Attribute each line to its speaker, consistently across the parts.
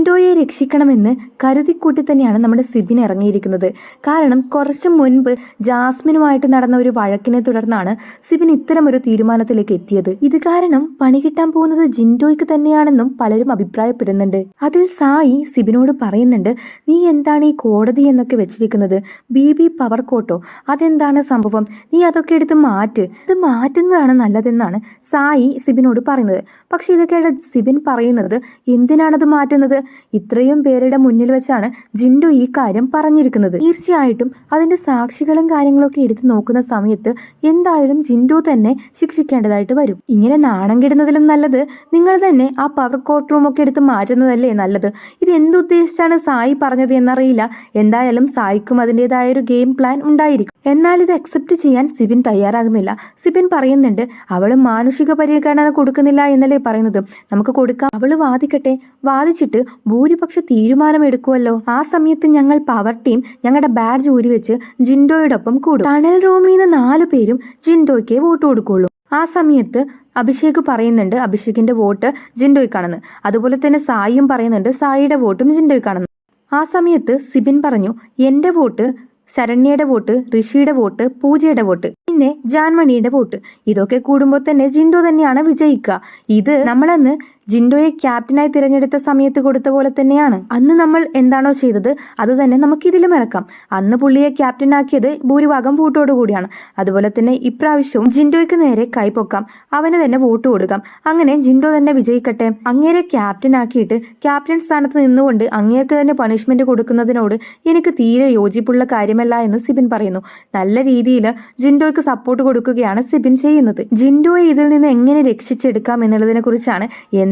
Speaker 1: ജിൻഡോയെ രക്ഷിക്കണമെന്ന് കരുതിക്കൂട്ടി തന്നെയാണ് നമ്മുടെ സിബിൻ ഇറങ്ങിയിരിക്കുന്നത്. കാരണം കുറച്ച് മുൻപ് ജാസ്മിനുമായിട്ട് നടന്ന ഒരു വഴക്കിനെ തുടർന്നാണ് സിബിൻ ഇത്തരം ഒരു തീരുമാനത്തിലേക്ക് എത്തിയത്. ഇത് കാരണം പണി കിട്ടാൻ പോകുന്നത് ജിൻഡോയ്ക്ക് തന്നെയാണെന്നും പലരും അഭിപ്രായപ്പെടുന്നുണ്ട്. അതിൽ സായി സിബിനോട് പറയുന്നുണ്ട് നീ എന്താണ് ഈ കോടതി എന്നൊക്കെ വെച്ചിരിക്കുന്നത്? ബി ബി പവർ കോട്ടോ? അതെന്താണ് സംഭവം? നീ അതൊക്കെ എടുത്ത് മാറ്റ്. ഇത് മാറ്റുന്നതാണ് നല്ലതെന്നാണ് സായി സിബിനോട് പറയുന്നത്. പക്ഷെ ഇതൊക്കെയാണ് സിബിൻ പറയുന്നത്. എന്തിനാണത് മാറ്റുന്നത്? ഇത്രയും പേരുടെ മുന്നിൽ വെച്ചാണ് ജിൻഡു ഈ കാര്യം പറഞ്ഞിരിക്കുന്നത്. തീർച്ചയായിട്ടും അതിന്റെ സാക്ഷികളും കാര്യങ്ങളൊക്കെ എടുത്തു നോക്കുന്ന സമയത്ത് എന്തായാലും ജിൻഡു തന്നെ ശിക്ഷിക്കേണ്ടതായിട്ട് വരും. ഇങ്ങനെ നാണം കിടുന്നതിലും നല്ലത് നിങ്ങൾ തന്നെ ആ പവർ കോട്ട് റൂം ഒക്കെ എടുത്ത് മാറ്റുന്നതല്ലേ നല്ലത്? ഇത് എന്തുദ്ദേശിച്ചാണ് സായി പറഞ്ഞത് എന്നറിയില്ല. എന്തായാലും സായിക്കും അതിന്റെതായ ഒരു ഗെയിം പ്ലാൻ ഉണ്ടായിരിക്കും. എന്നാൽ ഇത് അക്സെപ്റ്റ് ചെയ്യാൻ സിബിൻ തയ്യാറാകുന്നില്ല. സിബിൻ പറയുന്നുണ്ട് അവൾ മാനുഷിക പരിഗണന കൊടുക്കുന്നില്ല എന്നല്ലേ പറയുന്നത്. നമുക്ക് കൊടുക്കാം. അവൾ വാദിക്കട്ടെ. വാദിച്ചിട്ട് ഭൂരിപക്ഷ തീരുമാനം എടുക്കുമല്ലോ ആ സമയത്ത് ഞങ്ങൾ പവർ ടീം ഞങ്ങളുടെ ബാഡ്ജ് ഊരി വെച്ച് ജിൻഡോയോടൊപ്പം കൂടും. ടണൽ റൂമിൽ നിന്ന് നാലു പേരും ജിൻഡോയ്ക്ക് വോട്ട് കൊടുക്കുള്ളൂ. ആ സമയത്ത് അഭിഷേക് പറയുന്നുണ്ട് അഭിഷേകിന്റെ വോട്ട് ജിൻഡോയ്ക്കാണെന്ന്. അതുപോലെ തന്നെ സായിയും പറയുന്നുണ്ട് സായിയുടെ വോട്ടും ജിൻഡോയ്ക്കാണെന്ന്. ആ സമയത്ത് സിബിൻ പറഞ്ഞു എന്റെ വോട്ട് ശരണ്യയുടെ വോട്ട് ഋഷിയുടെ വോട്ട് പൂജയുടെ വോട്ട് പിന്നെ ജാൻമണിയുടെ വോട്ട്. ഇതൊക്കെ കൂടുമ്പോൾ തന്നെ ജിൻഡോ തന്നെയാണ് വിജയിക്കുക. ഇത് നമ്മളന്ന് ജിൻഡോയെ ക്യാപ്റ്റനായി തിരഞ്ഞെടുത്ത സമയത്ത് കൊടുത്ത പോലെ തന്നെയാണ്. അന്ന് നമ്മൾ എന്താണോ ചെയ്തത് അത് തന്നെ നമുക്ക് ഇതിലും ഇറക്കാം. അന്ന് പുള്ളിയെ ക്യാപ്റ്റനാക്കിയത് ഭൂരിഭാഗം കൂടിയാണ്. അതുപോലെ തന്നെ ഇപ്രാവശ്യവും ജിൻഡോയ്ക്ക് നേരെ കൈപ്പൊക്കാം അവന് തന്നെ വോട്ട് കൊടുക്കാം. അങ്ങനെ ജിൻഡോ തന്നെ വിജയിക്കട്ടെ. അങ്ങേരെ ക്യാപ്റ്റനാക്കിയിട്ട് ക്യാപ്റ്റൻ സ്ഥാനത്ത് നിന്നുകൊണ്ട് അങ്ങേർക്ക് തന്നെ പണിഷ്മെന്റ് കൊടുക്കുന്നതിനോട് എനിക്ക് തീരെ യോജിപ്പുള്ള കാര്യമല്ല എന്ന് സിബിൻ പറയുന്നു. നല്ല രീതിയിൽ ജിൻഡോയ്ക്ക് സപ്പോർട്ട് കൊടുക്കുകയാണ് സിബിൻ ചെയ്യുന്നത്. ജിൻഡോയെ ഇതിൽ നിന്ന് എങ്ങനെ രക്ഷിച്ചെടുക്കാം എന്നുള്ളതിനെ കുറിച്ചാണ്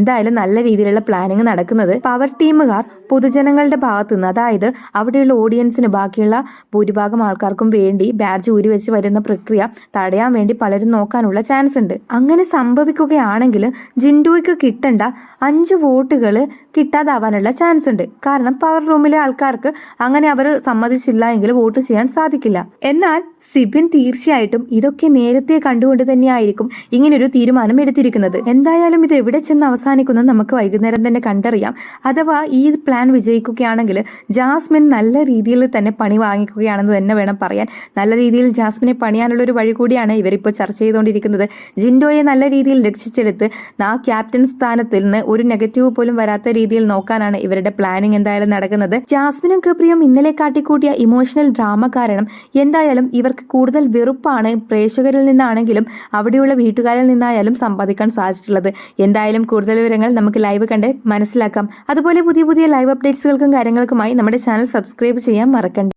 Speaker 1: എന്തായാലും നല്ല രീതിയിലുള്ള പ്ലാനിങ് നടക്കുന്നത് പവർ ടീമുകാർ പൊതുജനങ്ങളുടെ ഭാഗത്തു നിന്ന് അതായത് അവിടെയുള്ള ഓഡിയൻസിന് ബാക്കിയുള്ള ഭൂരിഭാഗം ആൾക്കാർക്കും വേണ്ടി ബാഡ്ജ് ഊരി വെച്ച് വരുന്ന പ്രക്രിയ തടയാൻ വേണ്ടി പലരും നോക്കാനുള്ള ചാൻസ് ഉണ്ട്. അങ്ങനെ സംഭവിക്കുകയാണെങ്കിൽ ജിൻഡോയ്ക്ക് കിട്ടേണ്ട അഞ്ച് വോട്ടുകൾ കിട്ടാതാവാനുള്ള ചാൻസ് ഉണ്ട്. കാരണം പവർ റൂമിലെ ആൾക്കാർക്ക് അങ്ങനെ അവർ സമ്മതിച്ചില്ല എങ്കിൽ വോട്ട് ചെയ്യാൻ സാധിക്കില്ല. എന്നാൽ സിബിൻ തീർച്ചയായിട്ടും ഇതൊക്കെ നേരത്തെ കണ്ടുകൊണ്ട് തന്നെയായിരിക്കും ഇങ്ങനൊരു തീരുമാനം എടുത്തിരിക്കുന്നത്. എന്തായാലും ഇത് എവിടെ ചെന്ന് അവസാനിക്കുന്നത് നമുക്ക് വൈകുന്നേരം തന്നെ കണ്ടറിയാം. അഥവാ ഈ പ്ലാൻ വിജയിക്കുകയാണെങ്കിൽ ജാസ്മിൻ നല്ല രീതിയിൽ തന്നെ പണി വാങ്ങിക്കുകയാണെന്ന് തന്നെ വേണം പറയാൻ. നല്ല രീതിയിൽ ജാസ്മിനെ പണിയാനുള്ള ഒരു വഴി കൂടിയാണ് ഇവരിപ്പോൾ ചർച്ച ചെയ്തുകൊണ്ടിരിക്കുന്നത്. ജിൻഡോയെ നല്ല രീതിയിൽ രക്ഷിച്ചെടുത്ത് ആ ക്യാപ്റ്റൻ സ്ഥാനത്തിൽ നിന്ന് ഒരു നെഗറ്റീവ് പോലും വരാത്ത രീതിയിൽ നോക്കാനാണ് ഇവരുടെ പ്ലാനിങ് എന്തായാലും നടക്കുന്നത്. ജാസ്മിനും കപ്രിയും ഇന്നലെ കാട്ടിക്കൂട്ടിയ ഇമോഷണൽ ഡ്രാമ കാരണം എന്തായാലും ഇവർക്ക് കൂടുതൽ വെറുപ്പാണ് പ്രേക്ഷകരിൽ നിന്നാണെങ്കിലും അവിടെയുള്ള വീട്ടുകാരിൽ നിന്നായാലും സമ്പാദിക്കാൻ സാധിച്ചിട്ടുള്ളത്. എന്തായാലും വിവരങ്ങൾ നമുക്ക് ലൈവ് കണ്ട് മനസ്സിലാക്കാം. അതുപോലെ പുതിയ പുതിയ ലൈവ് അപ്ഡേറ്റ്സുകൾക്കും കാര്യങ്ങൾക്കുമായി നമ്മുടെ ചാനൽ സബ്സ്ക്രൈബ് ചെയ്യാൻ മറക്കണ്ട.